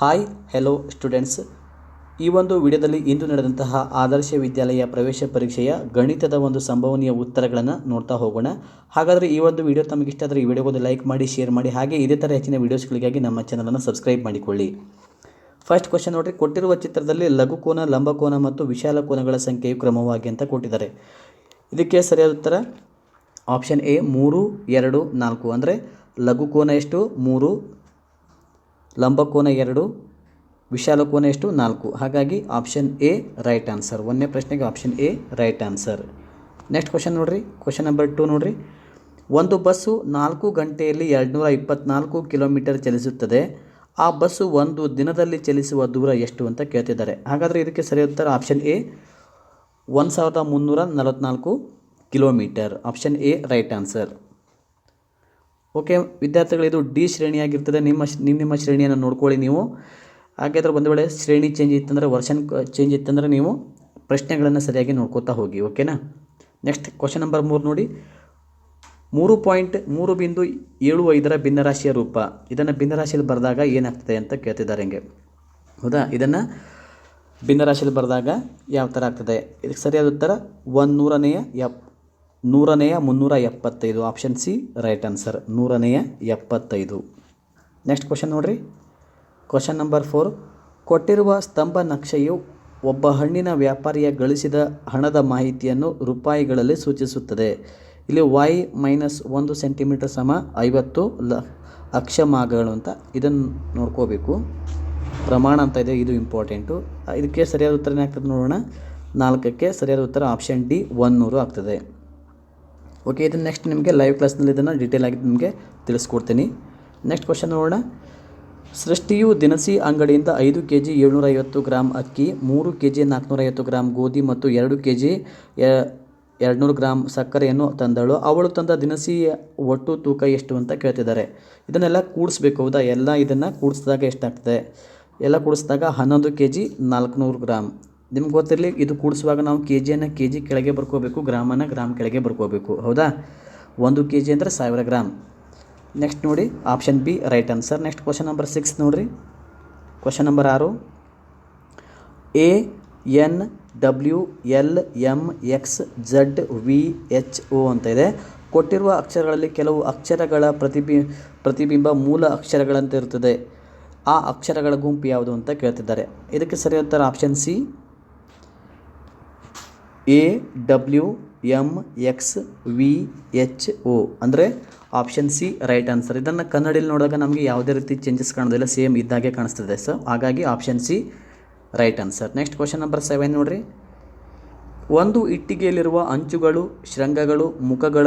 Hi hello students ಈ ಒಂದು ವಿಡಿಯೋದಲ್ಲಿ ಇಂದು ನಡೆದಂತಹ ಆದರ್ಶ ವಿದ್ಯಾಲಯ ಪ್ರವೇಶ ಪರೀಕ್ಷೆಯ ಗಣಿತದ ಒಂದು ಸಂಭವನೀಯ ಉತ್ತರಗಳನ್ನು ನೋಡ್ತಾ ಹೋಗೋಣ. ಹಾಗಾದರೆ ಈ ಒಂದು ವಿಡಿಯೋ ತಮಗೆ ಇಷ್ಟ ಆದರೆ ಈ ವಿಡಿಯೋಗೊಂದು ಲೈಕ್ ಮಾಡಿ ಶೇರ್ ಮಾಡಿ, ಹಾಗೆ ಇದೇ ಥರ ಹೆಚ್ಚಿನ ವೀಡಿಯೋಸ್ಗಳಿಗಾಗಿ ನಮ್ಮ ಚಾನಲನ್ನು ಸಬ್ಸ್ಕ್ರೈಬ್ ಮಾಡಿಕೊಳ್ಳಿ. ಫಸ್ಟ್ ಕ್ವಶನ್ ನೋಡಿರಿ, ಕೊಟ್ಟಿರುವ ಚಿತ್ರದಲ್ಲಿ ಲಘುಕೋನ ಲಂಬಕೋನ ಮತ್ತು ವಿಶಾಲ ಕೋನಗಳ ಸಂಖ್ಯೆಯು ಕ್ರಮವಾಗಿ ಅಂತ ಕೊಟ್ಟಿದ್ದಾರೆ. ಇದಕ್ಕೆ ಸರಿಯಾದ ಉತ್ತರ? ಆಪ್ಷನ್ ಎ ಮೂರು, ಎರಡು, ನಾಲ್ಕು. ಅಂದರೆ ಲಘುಕೋನ ಎಷ್ಟು? ಮೂರು ಲಂಬಕೋನ ಎರಡು, ವಿಶಾಲ ಕೋನ ಎಷ್ಟು? ನಾಲ್ಕು. ಹಾಗಾಗಿ ಆಪ್ಷನ್ ಎ ರೈಟ್ ಆನ್ಸರ್ ಒಂದನೇ ಪ್ರಶ್ನೆಗೆ option A right answer next question ನೋಡಿರಿ. ಕ್ವಶನ್ ನಂಬರ್ ಟು ನೋಡಿರಿ. ಒಂದು ಬಸ್ಸು ನಾಲ್ಕು ಗಂಟೆಯಲ್ಲಿ ಎರಡುನೂರ ಇಪ್ಪತ್ನಾಲ್ಕು ಕಿಲೋಮೀಟರ್ ಚಲಿಸುತ್ತದೆ. ಆ ಬಸ್ಸು ಒಂದು ದಿನದಲ್ಲಿ ಚಲಿಸುವ ದೂರ ಎಷ್ಟು ಅಂತ ಕೇಳ್ತಿದ್ದಾರೆ. ಹಾಗಾದರೆ ಇದಕ್ಕೆ ಸರಿಯಾದ ಉತ್ತರ ಆಪ್ಷನ್ ಎ ಒಂದು ಸಾವಿರದ ಮುನ್ನೂರ ನಲವತ್ತ್ನಾಲ್ಕು kilometre. Option A right answer okay, ವಿದ್ಯಾರ್ಥಿಗಳು, ಇದು ಡಿ ಶ್ರೇಣಿಯಾಗಿರ್ತದೆ. ನಿಮ್ಮ ನಿಮ್ಮ ನಿಮ್ಮ ಶ್ರೇಣಿಯನ್ನು ನೋಡ್ಕೊಳ್ಳಿ ನೀವು. ಹಾಗಾದ್ರೆ ಒಂದು ವೇಳೆ ಶ್ರೇಣಿ ಚೇಂಜ್ ಇತ್ತಂದರೆ, ವರ್ಷನ್ ಚೇಂಜ್ ಇತ್ತಂದರೆ ನೀವು ಪ್ರಶ್ನೆಗಳನ್ನು ಸರಿಯಾಗಿ ನೋಡ್ಕೋತಾ ಹೋಗಿ ಓಕೆನಾ ನೆಕ್ಸ್ಟ್ ಕ್ವಶನ್ ನಂಬರ್ ಮೂರು ನೋಡಿ. ಮೂರು ಪಾಯಿಂಟ್ ಮೂರು ಬಿಂದು ಏಳು ಐದರ ಭಿನ್ನರಾಶಿಯ ರೂಪ. ಇದನ್ನು ಭಿನ್ನರಾಶಿಯಲ್ಲಿ ಬರೆದಾಗ ಏನಾಗ್ತದೆ ಅಂತ ಕೇಳ್ತಿದ್ದಾರೆ ಹಿಂಗೆ. ಹೌದಾ? ಇದನ್ನು ಭಿನ್ನರಾಶಿಯಲ್ಲಿ ಬರೆದಾಗ ಯಾವ ಥರ ಆಗ್ತದೆ? ಇದಕ್ಕೆ ಸರಿಯಾದ ಉತ್ತರ ಒಂದು ನೂರನೆಯ ಎಪ್ ನೂರನೆಯ ಮುನ್ನೂರ ಎಪ್ಪತ್ತೈದು. ಆಪ್ಷನ್ ಸಿ ರೈಟ್ ಆನ್ಸರ್ ನೂರನೆಯ ಎಪ್ಪತ್ತೈದು. ನೆಕ್ಸ್ಟ್ ಕ್ವಶನ್ ನೋಡ್ರಿ. ಕ್ವಶನ್ ನಂಬರ್ ಫೋರ್ ಕೊಟ್ಟಿರುವ ಸ್ತಂಭ ನಕ್ಷೆಯು ಒಬ್ಬ ಹಣ್ಣಿನ ವ್ಯಾಪಾರಿಯ ಗಳಿಸಿದ ಹಣದ ಮಾಹಿತಿಯನ್ನು ರೂಪಾಯಿಗಳಲ್ಲಿ ಸೂಚಿಸುತ್ತದೆ. ಇಲ್ಲಿ ವೈ ಮೈನಸ್ ಒಂದು ಸೆಂಟಿಮೀಟರ್ ಸಮ ಐವತ್ತು ಲ ಅಕ್ಷಮಾಗಗಳು ಅಂತ ಇದನ್ನು ನೋಡ್ಕೋಬೇಕು. ಪ್ರಮಾಣ ಅಂತ ಇದೆ, ಇದು ಇಂಪಾರ್ಟೆಂಟು ಇದಕ್ಕೆ ಸರಿಯಾದ ಉತ್ತರ ಏನಾಗ್ತದೆ ನೋಡೋಣ. ನಾಲ್ಕಕ್ಕೆ ಸರಿಯಾದ ಉತ್ತರ ಆಪ್ಷನ್ ಡಿ ಒನ್ನೂರು ಆಗ್ತದೆ. ಓಕೆ ಇದನ್ನು ನೆಕ್ಸ್ಟ್ ನಿಮಗೆ ಲೈವ್ ಕ್ಲಾಸ್ನಲ್ಲಿ ಇದನ್ನು ಡೀಟೇಲ್ ಆಗಿ ನಿಮಗೆ ತಿಳಿಸ್ಕೊಡ್ತೀನಿ. ನೆಕ್ಸ್ಟ್ ಕ್ವಶನ್ ನೋಡೋಣ. ಸೃಷ್ಟಿಯು ದಿನಸಿ ಅಂಗಡಿಯಿಂದ ಐದು ಕೆ ಜಿ ಏಳ್ನೂರ ಐವತ್ತು ಗ್ರಾಮ್ ಅಕ್ಕಿ, ಮೂರು ಕೆ ಜಿ ನಾಲ್ಕುನೂರೈವತ್ತು ಗ್ರಾಮ್ ಗೋಧಿ ಮತ್ತು ಎರಡು ಕೆ ಜಿ ಎರಡುನೂರು ಗ್ರಾಮ್ ಸಕ್ಕರೆಯನ್ನು ತಂದಳು. ಅವಳು ತಂದ ದಿನಸಿ ಒಟ್ಟು ತೂಕ ಎಷ್ಟು ಅಂತ ಕೇಳ್ತಿದ್ದಾರೆ. ಇದನ್ನೆಲ್ಲ ಕೂಡಿಸ್ಬೇಕು, ಹೌದಾ? ಎಲ್ಲ ಇದನ್ನು ಕೂಡಿಸಿದಾಗ ಎಷ್ಟಾಗ್ತದೆ? ಎಲ್ಲ ಕೂಡಿಸಿದಾಗ ಹನ್ನೊಂದು ಕೆ ಜಿ ನಾಲ್ಕುನೂರು ಗ್ರಾಮ್ ನಿಮ್ಗೆ ಗೊತ್ತಿರಲಿ, ಇದು ಕೂಡಿಸುವಾಗ ನಾವು ಕೆ ಜಿಯನ್ನು ಕೆ ಜಿ ಕೆಳಗೆ ಬರ್ಕೋಬೇಕು ಗ್ರಾಮನ್ನು ಗ್ರಾಮ್ ಕೆಳಗೆ ಬರ್ಕೋಬೇಕು. ಹೌದಾ? ಒಂದು ಕೆ ಜಿ ಅಂದರೆ ಸಾವಿರ ಗ್ರಾಮ್. ನೆಕ್ಸ್ಟ್ ನೋಡಿ option B right answer next question number six ನೋಡಿರಿ. ಕ್ವಶನ್ ನಂಬರ್ ಆರು. A N W L M X Z V H O ಅಂತ ಇದೆ. ಕೊಟ್ಟಿರುವ ಅಕ್ಷರಗಳಲ್ಲಿ ಕೆಲವು ಅಕ್ಷರಗಳ ಪ್ರತಿಬಿ, ಪ್ರತಿಬಿಂಬ ಮೂಲ ಅಕ್ಷರಗಳಂತೆ ಇರುತ್ತದೆ ಆ ಅಕ್ಷರಗಳ ಗುಂಪು ಯಾವುದು ಅಂತ ಕೇಳ್ತಿದ್ದಾರೆ. ಇದಕ್ಕೆ ಸರಿಯಾದ option C A W M X V H O ಅಂದರೆ ಆಪ್ಷನ್ ಸಿ ರೈಟ್ ಆನ್ಸರ್ ಇದನ್ನು ಕನ್ನಡದಲ್ಲಿ ನೋಡಿದಾಗ ನಮಗೆ ಯಾವುದೇ ರೀತಿ ಚೇಂಜಸ್ ಕಾಣೋದಿಲ್ಲ ಸೇಮ್ ಇದ್ದಾಗೆ ಕಾಣಿಸ್ತದೆ. ಸೊ ಹಾಗಾಗಿ option C right answer next question number seven ನೋಡಿರಿ. ಒಂದು ಇಟ್ಟಿಗೆಯಲ್ಲಿರುವ ಅಂಚುಗಳು, ಶೃಂಗಗಳು, ಮುಖಗಳ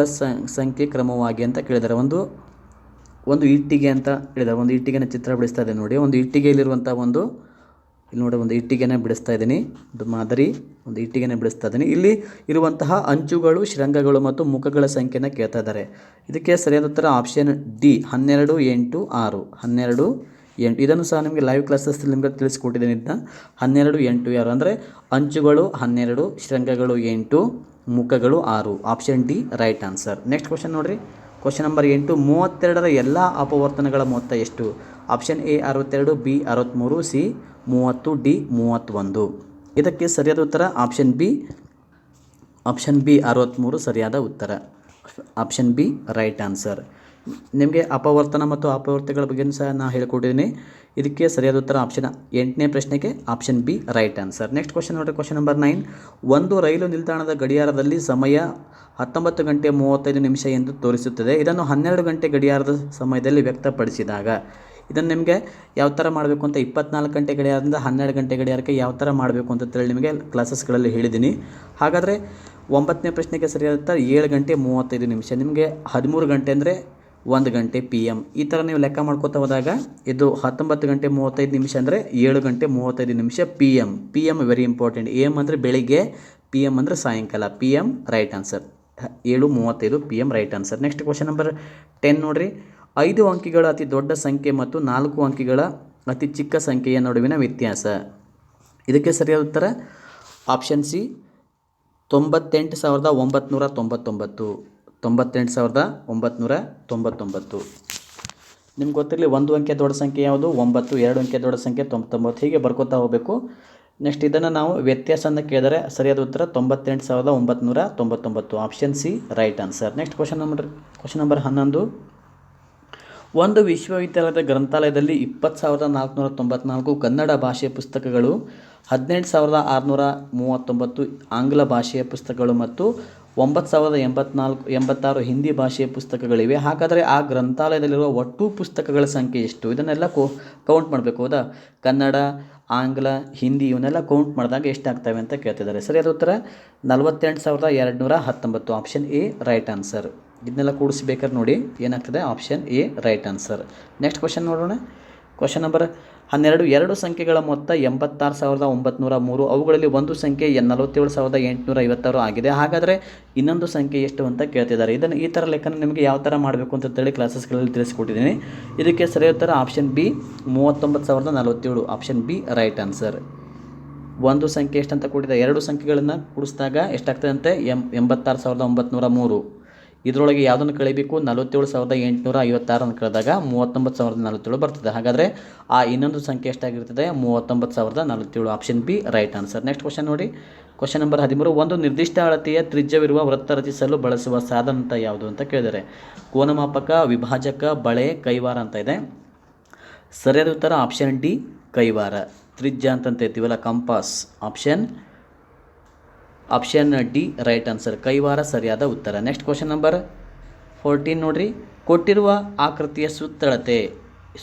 ಸಂಖ್ಯೆ ಕ್ರಮವಾಗಿ ಅಂತ ಕೇಳಿದ್ದಾರೆ ಒಂದು ಒಂದು ಇಟ್ಟಿಗೆ ಅಂತ ಹೇಳಿದ್ದಾರೆ ಒಂದು ಇಟ್ಟಿಗೆನ ಚಿತ್ರ ಬಿಡಿಸ್ತಾ ಇದೆ ನೋಡಿ. ಒಂದು ಇಟ್ಟಿಗೆಯಲ್ಲಿರುವಂಥ ಒಂದು ಇಲ್ಲಿ ನೋಡಿ ಒಂದು ಇಟ್ಟಿಗೆನ ಬಿಡಿಸ್ತಾ ಇದ್ದೀನಿ. ಒಂದು ಮಾದರಿ, ಒಂದು ಇಟ್ಟಿಗೆನ ಬಿಡಿಸ್ತಾ ಇದ್ದೀನಿ. ಇಲ್ಲಿ ಇರುವಂತಹ ಅಂಚುಗಳು ಶೃಂಗಗಳು ಮತ್ತು ಮುಖಗಳ ಸಂಖ್ಯೆನ ಕೇಳ್ತಾ ಇದ್ದಾರೆ. ಇದಕ್ಕೆ ಸರಿಯಾದ ಉತ್ತರ ಆಪ್ಷನ್ ಡಿ ಹನ್ನೆರಡು, ಎಂಟು, ಆರು. ಹನ್ನೆರಡು, ಎಂಟು. ಇದನ್ನು ಸಹ ನಿಮಗೆ ಲೈವ್ ಕ್ಲಾಸಸ್ ನಿಮಗೆ ತಿಳಿಸ್ಕೊಟ್ಟಿದ್ದೀನಿ ಇದನ್ನ. ಹನ್ನೆರಡು, ಎಂಟು ಯಾರು? ಅಂದರೆ ಅಂಚುಗಳು ಹನ್ನೆರಡು ಶೃಂಗಗಳು ಎಂಟು, ಮುಖಗಳು ಆರು. Option D right answer next question ನೋಡಿರಿ. ಕ್ವಶನ್ ನಂಬರ್ ಎಂಟು, ಮೂವತ್ತೆರಡರ ಎಲ್ಲ ಅಪವರ್ತನಗಳ ಮೊತ್ತ ಎಷ್ಟು? ಆಪ್ಷನ್ ಎ ಅರವತ್ತೆರಡು ಬಿ ಅರವತ್ತ್ಮೂರು ಸಿ ಮೂವತ್ತು ಡಿ ಮೂವತ್ತೊಂದು. ಇದಕ್ಕೆ ಸರಿಯಾದ ಉತ್ತರ? ಆಪ್ಷನ್ ಬಿ ಆಪ್ಷನ್ ಬಿ ಅರವತ್ತ್ಮೂರು ಸರಿಯಾದ ಉತ್ತರ. ಆಪ್ಷನ್ ಬಿ ರೈಟ್ ಆನ್ಸರ್ ನಿಮಗೆ ಅಪವರ್ತನ ಮತ್ತು ಅಪವರ್ತಗಳ ಬಗ್ಗೆ ಸಹ ನಾನು ಹೇಳ್ಕೊಟ್ಟಿದ್ದೀನಿ ಇದಕ್ಕೆ ಸರಿಯಾದ ಉತ್ತರ ಆಪ್ಷನ್ ಎಂಟನೇ ಪ್ರಶ್ನೆಗೆ option B right answer next question ನೋಡಿ ಕ್ವಶನ್ ನಂಬರ್ ನೈನ್ ಒಂದು ರೈಲು ನಿಲ್ದಾಣದ ಗಡಿಯಾರದಲ್ಲಿ ಸಮಯ ಹತ್ತೊಂಬತ್ತು ಗಂಟೆ ಮೂವತ್ತೈದು ನಿಮಿಷ ಎಂದು ತೋರಿಸುತ್ತದೆ. ಇದನ್ನು ಹನ್ನೆರಡು ಗಂಟೆ ಗಡಿಯಾರದ ಸಮಯದಲ್ಲಿ ವ್ಯಕ್ತಪಡಿಸಿದಾಗ ಇದನ್ನು ನಿಮಗೆ ಯಾವ ಥರ ಮಾಡಬೇಕು ಅಂತ ಇಪ್ಪತ್ನಾಲ್ಕು ಗಂಟೆ ಗಡಿಯಾರದಿಂದ ಹನ್ನೆರಡು ಗಂಟೆ ಗಡಿಯಾರಕ್ಕೆ ಯಾವ ಥರ ಮಾಡಬೇಕು ಅಂತ ಹೇಳಿ ನಿಮಗೆ ಕ್ಲಾಸಸ್ಗಳಲ್ಲಿ ಹೇಳಿದ್ದೀನಿ. ಹಾಗಾದರೆ ಒಂಬತ್ತನೇ ಪ್ರಶ್ನೆಗೆ ಸರಿಯಾದ ಏಳು ಗಂಟೆ ಮೂವತ್ತೈದು ನಿಮಿಷ. ನಿಮಗೆ ಹದಿಮೂರು ಗಂಟೆ ಅಂದರೆ ಒಂದು ಗಂಟೆ ಪಿ ಎಂ ಈ ಥರ ನೀವು ಲೆಕ್ಕ ಮಾಡ್ಕೋತಾ ಹೋದಾಗ ಇದು ಹತ್ತೊಂಬತ್ತು ಗಂಟೆ ಮೂವತ್ತೈದು ನಿಮಿಷ ಅಂದರೆ ಏಳು ಗಂಟೆ ಮೂವತ್ತೈದು ನಿಮಿಷ P M P M very important M ಅಂದರೆ ಬೆಳಿಗ್ಗೆ ಪಿ ಎಂ ಅಂದರೆ ಸಾಯಂಕಾಲ. ಪಿ ಎಂ ರೈಟ್ ಆನ್ಸರ್ ಏಳು ಮೂವತ್ತೈದು P M right answer next question number ten ನೋಡಿರಿ. ಐದು ಅಂಕಿಗಳ ಅತಿ ದೊಡ್ಡ ಸಂಖ್ಯೆ ಮತ್ತು ನಾಲ್ಕು ಅಂಕಿಗಳ ಅತಿ ಚಿಕ್ಕ ಸಂಖ್ಯೆಯ ನಡುವಿನ ವ್ಯತ್ಯಾಸ. ಇದಕ್ಕೆ ಸರಿಯಾದ ಉತ್ತರ? ಆಪ್ಷನ್ ಸಿ ತೊಂಬತ್ತೆಂಟು ಸಾವಿರದ ಒಂಬತ್ನೂರ ತೊಂಬತ್ತೊಂಬತ್ತು. ತೊಂಬತ್ತೆಂಟು ಸಾವಿರದ ಒಂಬತ್ನೂರ ತೊಂಬತ್ತೊಂಬತ್ತು. ನಿಮ್ಗೆ ಗೊತ್ತಿರಲಿ, ಒಂದು ಅಂಕೆ ದೊಡ್ಡ ಸಂಖ್ಯೆ ಯಾವುದು? ಒಂಬತ್ತು, ಎರಡು ಅಂಕೆ ದೊಡ್ಡ ಸಂಖ್ಯೆ, ತೊಂಬತ್ತೊಂಬತ್ತು. ಹೀಗೆ ಬರ್ಕೋತಾ ಹೋಗಬೇಕು. ನೆಕ್ಸ್ಟ್ ಇದನ್ನು ನಾವು ವ್ಯತ್ಯಾಸ ಅಂತ ಕೇಳಿದರೆ ಸರಿಯಾದ ಉತ್ತರ ತೊಂಬತ್ತೆಂಟು ಸಾವಿರದ ಒಂಬತ್ತು ತೊಂಬತ್ತೊಂಬತ್ತು. Option C, right answer. Next question number question number ಹನ್ನೊಂದು. ಒಂದು ವಿಶ್ವವಿದ್ಯಾಲಯದ ಗ್ರಂಥಾಲಯದಲ್ಲಿ ಇಪ್ಪತ್ತು ಸಾವಿರದ ನಾಲ್ಕುನೂರ ತೊಂಬತ್ನಾಲ್ಕು ಕನ್ನಡ ಭಾಷೆಯ ಪುಸ್ತಕಗಳು, ಹದಿನೆಂಟು ಸಾವಿರದ ಆರುನೂರ ಮೂವತ್ತೊಂಬತ್ತು ಆಂಗ್ಲ ಭಾಷೆಯ ಪುಸ್ತಕಗಳು ಮತ್ತು ಒಂಬತ್ತು ಸಾವಿರದ ಎಂಬತ್ನಾಲ್ಕು, ಎಂಬತ್ತಾರು ಹಿಂದಿ ಭಾಷೆಯ ಪುಸ್ತಕಗಳಿವೆ. ಹಾಗಾದರೆ ಆ ಗ್ರಂಥಾಲಯದಲ್ಲಿರುವ ಒಟ್ಟು ಪುಸ್ತಕಗಳ ಸಂಖ್ಯೆ ಎಷ್ಟು? ಇದನ್ನೆಲ್ಲ ಕೋ ಕೌಂಟ್ ಮಾಡಬೇಕು, ಹೌದಾ? ಕನ್ನಡ, ಆಂಗ್ಲ, ಹಿಂದಿ ಇವನ್ನೆಲ್ಲ ಕೌಂಟ್ ಮಾಡಿದಾಗ ಎಷ್ಟಾಗ್ತವೆ ಅಂತ ಕೇಳ್ತಿದ್ದಾರೆ. ಸರಿಯಾದ ಉತ್ತರ ನಲವತ್ತೆಂಟು ಸಾವಿರದ ಎರಡುನೂರ ಹತ್ತೊಂಬತ್ತು. ಆಪ್ಷನ್ ಎ ರೈಟ್ ಆನ್ಸರ್ ಇದನ್ನೆಲ್ಲ ಕೂಡಿಸ್ಬೇಕಾದ್ರೆ ನೋಡಿ ಏನಾಗ್ತದೆ? Option A right answer next question ನೋಡೋಣ. ಕ್ವಶನ್ ನಂಬರ್ ಹನ್ನೆರಡು, ಎರಡು ಸಂಖ್ಯೆಗಳ ಮೊತ್ತ ಎಂಬತ್ತಾರು ಸಾವಿರದ ಒಂಬತ್ನೂರ ಮೂರು. ಅವುಗಳಲ್ಲಿ ಒಂದು ಸಂಖ್ಯೆ ನಲವತ್ತೇಳು ಸಾವಿರದ ಎಂಟುನೂರ ಐವತ್ತಾರು ಆಗಿದೆ. ಹಾಗಾದರೆ ಇನ್ನೊಂದು ಸಂಖ್ಯೆ ಎಷ್ಟು ಅಂತ ಕೇಳ್ತಿದ್ದಾರೆ. ಇದನ್ನು ಈ ಥರ ಲೆಕ್ಕನ ನಿಮಗೆ ಯಾವ ಥರ ಮಾಡಬೇಕು ಅಂತೇಳಿ ಕ್ಲಾಸಸ್ಗಳಲ್ಲಿ ತಿಳಿಸ್ಕೊಟ್ಟಿದ್ದೀನಿ. ಇದಕ್ಕೆ ಸರಿ ಉತ್ತರ ಆಪ್ಷನ್ ಬಿ ಮೂವತ್ತೊಂಬತ್ತು ಸಾವಿರದ ನಲವತ್ತೇಳು. ಆಪ್ಷನ್ ಬಿ ರೈಟ್ ಆನ್ಸರ್ ಒಂದು ಸಂಖ್ಯೆ ಎಷ್ಟಂತ ಕೊಟ್ಟಿದೆ? ಎರಡು ಸಂಖ್ಯೆಗಳನ್ನು ಕೂಡಿಸಿದಾಗ ಎಷ್ಟಾಗ್ತದೆ ಅಂತೆ ಎಂ, ಎಂಬತ್ತಾರು ಸಾವಿರದ ಒಂಬತ್ನೂರ ಮೂರು. ಇದರೊಳಗೆ ಯಾವುದನ್ನು ಕಳಿಬೇಕು? ನಲವತ್ತೇಳು ಸಾವಿರದ ಎಂಟುನೂರ ಐವತ್ತಾರನ್ನು ಕಳೆದಾಗ ಮೂವತ್ತೊಂಬತ್ತು ಸಾವಿರದ ನಲವತ್ತೇಳು ಬರ್ತದೆ. ಹಾಗಾದರೆ ಆ ಇನ್ನೊಂದು ಸಂಖ್ಯೆ ಎಷ್ಟಾಗಿರ್ತದೆ? ಮೂವತ್ತೊಂಬತ್ತು ಸಾವಿರದ ನಲವತ್ತೇಳು option B right answer next question ನೋಡಿ. ಕ್ವಶನ್ ನಂಬರ್ ಹದಿಮೂರು, ಒಂದು ನಿರ್ದಿಷ್ಟ ಅಳತೆಯ ತ್ರಿಜ್ಯವಿರುವ ವೃತ್ತ ರಚಿಸಲು ಬಳಸುವ ಸಾಧನ ಯಾವುದು ಅಂತ ಕೇಳಿದರೆ, ಕೋನಮಾಪಕ, ವಿಭಾಜಕ, ಬಳೆ, ಕೈವಾರ ಅಂತ ಇದೆ. ಸರಿಯಾದ ಉತ್ತರ ಆಪ್ಷನ್ ಡಿ ಕೈವಾರ. ತ್ರಿಜ್ಯ ಅಂತಂತ ಇರ್ತೀವಲ್ಲ compass option option D right answer Kaivara ಸರಿಯಾದ ಉತ್ತರ. ನೆಕ್ಸ್ಟ್ ಕ್ವಶನ್ ನಂಬರ್ ಫೋರ್ಟೀನ್ ನೋಡ್ರಿ. ಕೊಟ್ಟಿರುವ ಆಕೃತಿಯ ಸುತ್ತಳತೆ.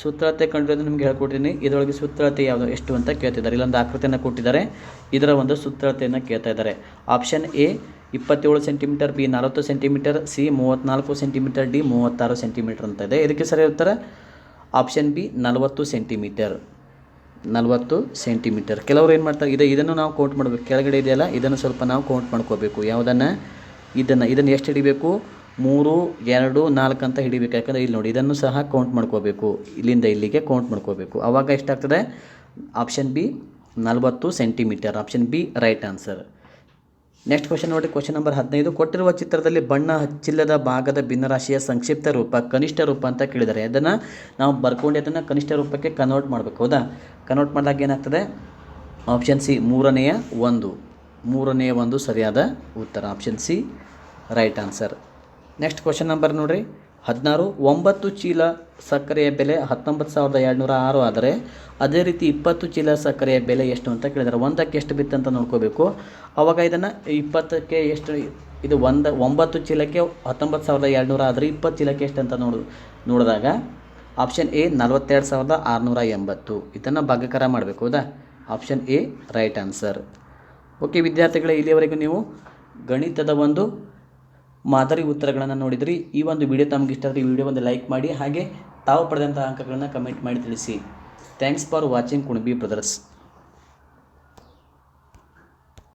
ಸುತ್ತಳತೆ ಕಂಡಿರೋದು ನಿಮ್ಗೆ ಹೇಳ್ಕೊಟ್ಟಿದ್ದೀನಿ ಇದರೊಳಗೆ ಸುತ್ತಳತೆ ಯಾವುದು, ಎಷ್ಟು ಅಂತ ಕೇಳ್ತಿದ್ದಾರೆ. ಇಲ್ಲೊಂದು ಆಕೃತಿಯನ್ನು ಕೊಟ್ಟಿದ್ದಾರೆ. ಇದರ ಒಂದು ಸುತ್ತಳತೆಯನ್ನು ಕೇಳ್ತಾ ಇದ್ದಾರೆ. ಆಪ್ಷನ್ ಎ ಇಪ್ಪತ್ತೇಳು ಸೆಂಟಿಮೀಟರ್ ಬಿ ನಲವತ್ತು ಸೆಂಟಿಮೀಟರ್ ಸಿ ಮೂವತ್ತ್ನಾಲ್ಕು ಸೆಂಟಿಮೀಟರ್ ಡಿ ಮೂವತ್ತಾರು ಸೆಂಟಿಮೀಟರ್ ಅಂತ ಇದೆ. ಇದಕ್ಕೆ ಸರಿ ಉತ್ತರ? ಆಪ್ಷನ್ ಬಿ ನಲವತ್ತು ಸೆಂಟಿಮೀಟರ್ ನಲವತ್ತು ಸೆಂಟಿಮೀಟರ್. ಕೆಲವರು ಏನು ಮಾಡ್ತಾರೆ, ಇದೆ, ಇದನ್ನು ನಾವು ಕೌಂಟ್ ಮಾಡಬೇಕು. ಕೆಳಗಡೆ ಇದೆಯಲ್ಲ, ಇದನ್ನು ಸ್ವಲ್ಪ ನಾವು ಕೌಂಟ್ ಮಾಡ್ಕೋಬೇಕು. ಯಾವುದನ್ನು? ಇದನ್ನು ಇದನ್ನು ಎಷ್ಟು ಹಿಡಿಬೇಕು? ಮೂರು, ಎರಡು, ನಾಲ್ಕು ಅಂತ ಹಿಡಿಬೇಕು. ಯಾಕಂದರೆ ಇಲ್ಲಿ ನೋಡಿ, ಇದನ್ನು ಸಹ ಕೌಂಟ್ ಮಾಡ್ಕೋಬೇಕು. ಇಲ್ಲಿಂದ ಇಲ್ಲಿಗೆ ಕೌಂಟ್ ಮಾಡ್ಕೋಬೇಕು. ಆವಾಗ ಎಷ್ಟಾಗ್ತದೆ? ಆಪ್ಷನ್ ಬಿ ನಲವತ್ತು centimetre. Option B right answer next question ನೋಡಿ ಕ್ವಶನ್ ನಂಬರ್ ಹದಿನೈದು. ಕೊಟ್ಟಿರುವ ಚಿತ್ರದಲ್ಲಿ ಬಣ್ಣ ಹಚ್ಚಿಲ್ಲದ ಭಾಗದ ಭಿನ್ನರಾಶಿಯ ಸಂಕ್ಷಿಪ್ತ ರೂಪ, ಕನಿಷ್ಠ ರೂಪ ಅಂತ ಕೇಳಿದ್ದಾರೆ ಅದನ್ನು ನಾವು ಬರ್ಕೊಂಡು ಅದನ್ನು ಕನಿಷ್ಠ ರೂಪಕ್ಕೆ ಕನ್ವರ್ಟ್ ಮಾಡಬೇಕು. ಹೌದಾ? ಕನ್ವರ್ಟ್ ಮಾಡಿದಾಗ ಏನಾಗ್ತದೆ? ಆಪ್ಷನ್ ಸಿ ಮೂರನೆಯ ಒಂದು. ಮೂರನೆಯ ಒಂದು ಸರಿಯಾದ ಉತ್ತರ. Option C right answer next question number ನೋಡಿರಿ. ಹದಿನಾರು, ಒಂಬತ್ತು ಚೀಲ ಸಕ್ಕರೆಯ ಬೆಲೆ ಹತ್ತೊಂಬತ್ತು ಸಾವಿರದ ಎರಡುನೂರ ಆರು ಆದರೆ ಅದೇ ರೀತಿ ಇಪ್ಪತ್ತು ಚೀಲ ಸಕ್ಕರೆಯ ಬೆಲೆ ಎಷ್ಟು ಅಂತ ಕೇಳಿದ್ದಾರೆ. ಒಂದಕ್ಕೆ ಎಷ್ಟು ಬಿತ್ತು ಅಂತ ನೋಡ್ಕೋಬೇಕು. ಆವಾಗ ಇದನ್ನು ಇಪ್ಪತ್ತಕ್ಕೆ ಎಷ್ಟು, ಇದು ಒಂದು, ಒಂಬತ್ತು ಚೀಲಕ್ಕೆ ಹತ್ತೊಂಬತ್ತು ಸಾವಿರದ ಎರಡುನೂರ ಆದರೆ ಇಪ್ಪತ್ತು ಚೀಲಕ್ಕೆ ಎಷ್ಟು ಅಂತ ನೋಡು, ನೋಡಿದಾಗ ಆಪ್ಷನ್ ಎ ನಲವತ್ತೆರಡು ಸಾವಿರದ ಆರುನೂರ ಎಂಬತ್ತು. ಇದನ್ನು ಭಾಗಕಾರ ಮಾಡಬೇಕು, ಹೌದಾ? Option A right answer. Okay, ವಿದ್ಯಾರ್ಥಿಗಳೇ, ಇಲ್ಲಿಯವರೆಗೂ ನೀವು ಗಣಿತದ ಒಂದು ಮಾದರಿ ಉತ್ತರಗಳನ್ನು ನೋಡಿದ್ರಿ. ಈ ಒಂದು ವಿಡಿಯೋ ತಮಗೆ ಇಷ್ಟ ಆದರೆ ಈ ವಿಡಿಯೋ ಒಂದು ಲೈಕ್ ಮಾಡಿ, ಹಾಗೆ ತಾವು ಪಡೆದಂಥ ಅಂಕಗಳನ್ನು ಕಮೆಂಟ್ ಮಾಡಿ ತಿಳಿಸಿ. Thanks for watching Kunabi brothers